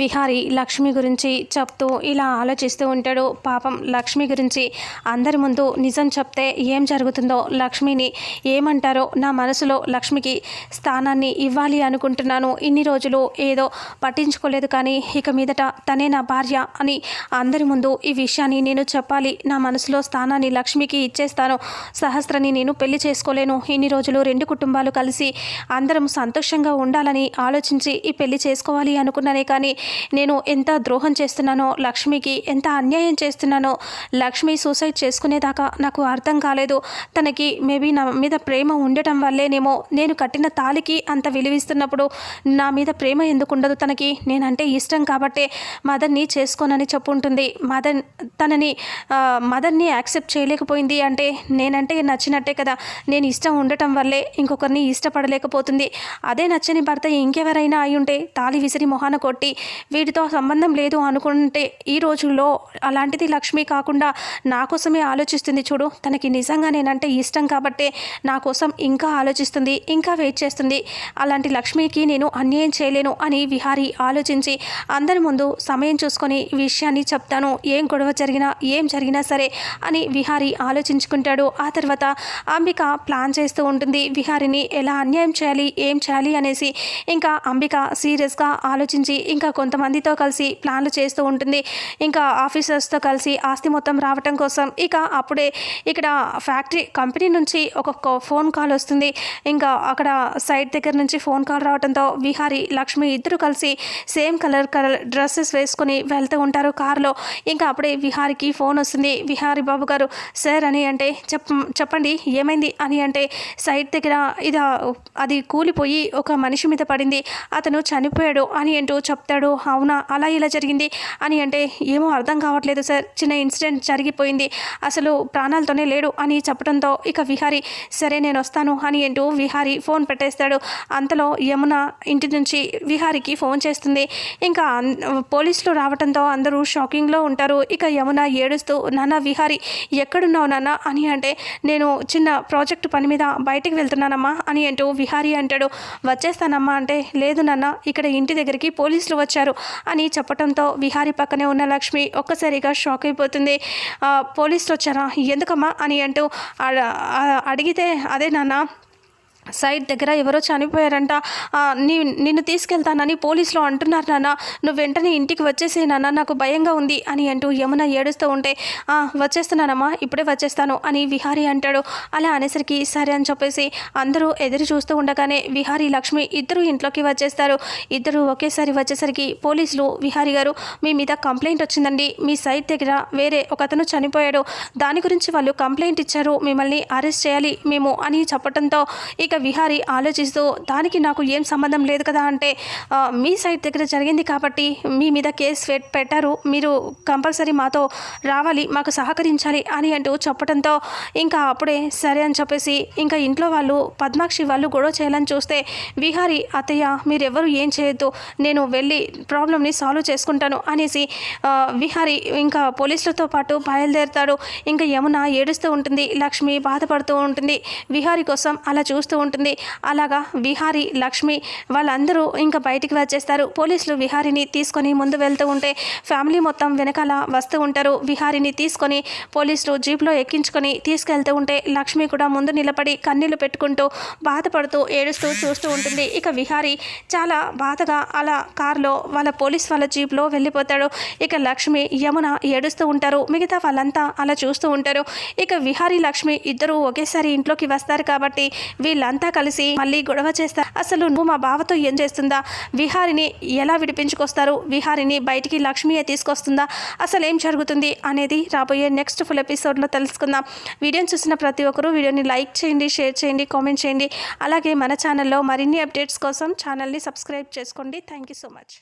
విహారి లక్ష్మి గురించి చెప్తూ ఇలా ఆలోచిస్తూ ఉంటాడు. పాపం లక్ష్మి గురించి అందరి ముందు నిజం చెప్తే ఏం జరుగుతుందో లక్ష్మిని ఏమంటారో నా మనసులో లక్ష్మికి స్థానాన్ని ఇవ్వాలి అనుకుంటున్నాను. ఇన్ని రోజులు ఏదో పట్టించుకోలేదు కానీ ఇక మీదట తనే నా భార్య అని అందరి ముందు ఈ విషయాన్ని నేను చెప్పాలి. నా మనసులో స్థానాన్ని లక్ష్మికి ఇచ్చేస్తాను. సహస్రని నేను పెళ్ళి చేసుకోలేను. ఇన్ని రోజులు రెండు కుటుంబాలు కలిసి అందరం సంతోషంగా ఉండాలని ఆలోచించి ఈ పెళ్ళి చేసుకోవాలి అనుకున్నానే కానీ నేను ఎంత ద్రోహం చేస్తున్నానో లక్ష్మికి ఎంత అన్యాయం చేస్తున్నానో లక్ష్మి సూసైడ్ చేసుకునేదాకా నాకు అర్థం కాలేదు. తనకి మేబీ నా మీద ప్రేమ ఉండటం వల్లేనేమో నేను కట్టిన తాలికి అంత విలువిస్తున్నప్పుడు నా మీద ప్రేమ ఎందుకు ఉండదు తనకి? నేనంటే ఇష్టం కాబట్టే మదర్ని చేసుకోనని చెప్పుంటుంది. మదన్ తనని మదర్ని యాక్సెప్ట్ చేయలేకపోయింది అంటే నేనంటే నచ్చినట్టే కదా. నేను ఇష్టం ఉండటం వల్లే ఇంకొకరిని ఇష్టపడలేకపోతుంది. అదే నచ్చని భర్త ఇంకెవరైనా అయి ఉంటే తాలి విసిరి మొహాన కొట్టి వీటితో సంబంధం లేదు అనుకుంటే ఈ రోజుల్లో అలాంటిది లక్ష్మి కాకుండా నా కోసమే ఆలోచిస్తుంది చూడు. తనకి నిజంగా నేనంటే ఇష్టం కాబట్టే నా కోసం ఇంకా ఆలోచిస్తుంది ఇంకా వెయిట్ చేస్తుంది. అలాంటి లక్ష్మికి నేను అన్యాయం చేయలేను అని విహారి ఆలోచించి అందరి ముందు సమయం చూసుకొని ఈ విషయాన్ని చెప్తాను. ఏం గొడవ జరిగినా ఏం జరిగినా సరే అని విహారి ఆలోచించుకుంటాడు. ఆ తర్వాత అంబిక ప్లాన్ చేస్తూ ఉంటుంది విహారిని ఎలా అన్యాయం చేయాలి ఏం చేయాలి అనేసి. ఇంకా అంబిక సీరియస్గా ఆలోచించి ఇంకా కొంతమందితో కలిసి ప్లాన్లు చేస్తూ ఉంటుంది. ఇంకా ఆఫీసర్స్తో కలిసి ఆస్తి మొత్తం రావటం కోసం ఇక అప్పుడే ఇక్కడ ఫ్యాక్టరీ కంపెనీ నుంచి ఒక ఫోన్ కాల్ వస్తుంది. ఇంకా అక్కడ సైట్ దగ్గర నుంచి ఫోన్ కాల్ రావడంతో విహారి లక్ష్మి ఇద్దరు కలిసి సేమ్ కలర్ కలర్ డ్రెస్సెస్ వేసుకొని వెళ్తూ ఉంటారు కారులో. ఇంకా అప్పుడే విహారికి ఫోన్ వస్తుంది. విహారి బాబు గారు సార్ అని అంటే చెప్ చెప్పండి ఏమైంది? అని అంటే సైట్ దగ్గర ఇది అది కూలిపోయి ఒక మనిషి మీద పడింది. అతను చనిపోయాడు అని అంటూ చెప్తాడు అవునా? అలా ఇలా జరిగింది అని అంటే ఏమో అర్థం కావట్లేదు సార్. చిన్న ఇన్సిడెంట్ జరిగిపోయింది. అసలు ప్రాణాలతోనే లేడు అని చెప్పడంతో ఇక విహారి సరే నేను వస్తాను అని అంటూ విహారి ఫోన్ పెట్టేస్తాడు. అంతలో యమున ఇంటి నుంచి విహారికి ఫోన్ చేస్తుంది. ఇంకా పోలీసులు రావడంతో అందరూ షాకింగ్లో ఉంటారు. ఇక యమున ఏడుస్తూ నాన్న విహారి ఎక్కడున్నావు నాన్న? అని అంటే నేను చిన్న ప్రాజెక్ట్ పని మీద బయటికి వెళ్తున్నానమ్మా అని అంటూ విహారి అంటాడు. వచ్చేస్తానమ్మా అంటే లేదు నాన్న ఇక్కడ ఇంటి దగ్గరికి పోలీసులు వచ్చారు. అని చెప్పడంతో విహారి పక్కనే ఉన్న లక్ష్మి ఒక్కసారిగా షాక్ అయిపోతుంది. పోలీసులు వచ్చారా? ఎందుకమ్మా? అని అంటూ అడిగితే అదే నాన్న సైట్ దగ్గర ఎవరో చనిపోయారంట. నీ నిన్ను తీసుకెళ్తానని పోలీసులు అంటున్నారు నాన్న. నువ్వు వెంటనే ఇంటికి వచ్చేసే నాన్న నాకు భయంగా ఉంది అని అంటూ యమున ఏడుస్తూ ఉంటే వచ్చేస్తున్నానమ్మా ఇప్పుడే వచ్చేస్తాను అని విహారీ అంటాడు. అలా అనేసరికి సరే అని చెప్పేసి అందరూ ఎదురు చూస్తూ ఉండగానే విహారీ లక్ష్మి ఇద్దరు ఇంట్లోకి వచ్చేస్తారు. ఇద్దరు ఒకేసారి వచ్చేసరికి పోలీసులు విహారీ గారు మీ మీద కంప్లైంట్ వచ్చిందండి. మీ సైట్ దగ్గర వేరే ఒకతను చనిపోయాడు. దాని గురించి వాళ్ళు కంప్లైంట్ ఇచ్చారు. మిమ్మల్ని అరెస్ట్ చేయాలి మేము అని చెప్పడంతో ఇక విహారి ఆలోచిస్తూ దానికి నాకు ఏం సంబంధం లేదు కదా అంటే మీ సైడ్ దగ్గర జరిగింది కాబట్టి మీ మీద కేసు పెట్టారు. మీరు కంపల్సరీ మాతో రావాలి మాకు సహకరించాలి అని అంటూ చెప్పడంతో ఇంకా అప్పుడే సరే అని చెప్పేసి ఇంకా ఇంట్లో వాళ్ళు పద్మాక్షి వాళ్ళు గొడవ చేయాలని చూస్తే విహారి అత్తయ్య మీరెవరు ఏం చేయొద్దు. నేను వెళ్ళి ప్రాబ్లమ్ని సాల్వ్ చేసుకుంటాను అనేసి విహారి ఇంకా పోలీసులతో పాటు బయలుదేరుతాడు. ఇంకా యమున ఏడుస్తూ ఉంటుంది లక్ష్మి బాధపడుతూ ఉంటుంది. విహారి కోసం అలా చూస్తూ ఉంటుంది. అలాగా విహారి లక్ష్మి వాళ్ళందరూ ఇంకా బయటికి వచ్చేస్తారు. పోలీసులు విహారిని తీసుకొని ముందు వెళ్తూ ఉంటే ఫ్యామిలీ మొత్తం వెనకాల వస్తూ ఉంటారు. విహారిని తీసుకొని పోలీసులు జీప్లో ఎక్కించుకొని తీసుకెళ్తూ ఉంటే లక్ష్మి కూడా ముందు నిలబడి కన్నీళ్ళు పెట్టుకుంటూ బాధపడుతూ ఏడుస్తూ చూస్తూ ఉంటుంది. ఇక విహారి చాలా బాధగా అలా కారులో వాళ్ళ పోలీస్ వాళ్ళ జీప్లో వెళ్ళిపోతాడు. ఇక లక్ష్మి యమున ఏడుస్తూ ఉంటారు. మిగతా వాళ్ళంతా అలా చూస్తూ ఉంటారు. ఇక విహారీ లక్ష్మి ఇద్దరు ఒకేసారి ఇంట్లోకి వస్తారు కాబట్టి వీళ్ళంతా వాళ్ళంతా కలిసి మళ్ళీ గొడవ చేస్తారు అసలు నువ్వు మా బావతో ఏం చేస్తుందా? విహారిని ఎలా విడిపించుకొస్తారు? విహారిని బయటికి లక్ష్మీయే తీసుకొస్తుందా? అసలు ఏం జరుగుతుంది? అనేది రాబోయే నెక్స్ట్ ఫుల్ ఎపిసోడ్లో తెలుసుకుందాం. వీడియోని చూసిన ప్రతి ఒక్కరూ వీడియోని లైక్ చేయండి షేర్ చేయండి కామెంట్ చేయండి. అలాగే మన ఛానల్లో మరిన్ని అప్డేట్స్ కోసం ఛానల్ని సబ్స్క్రైబ్ చేసుకోండి. Thank you so much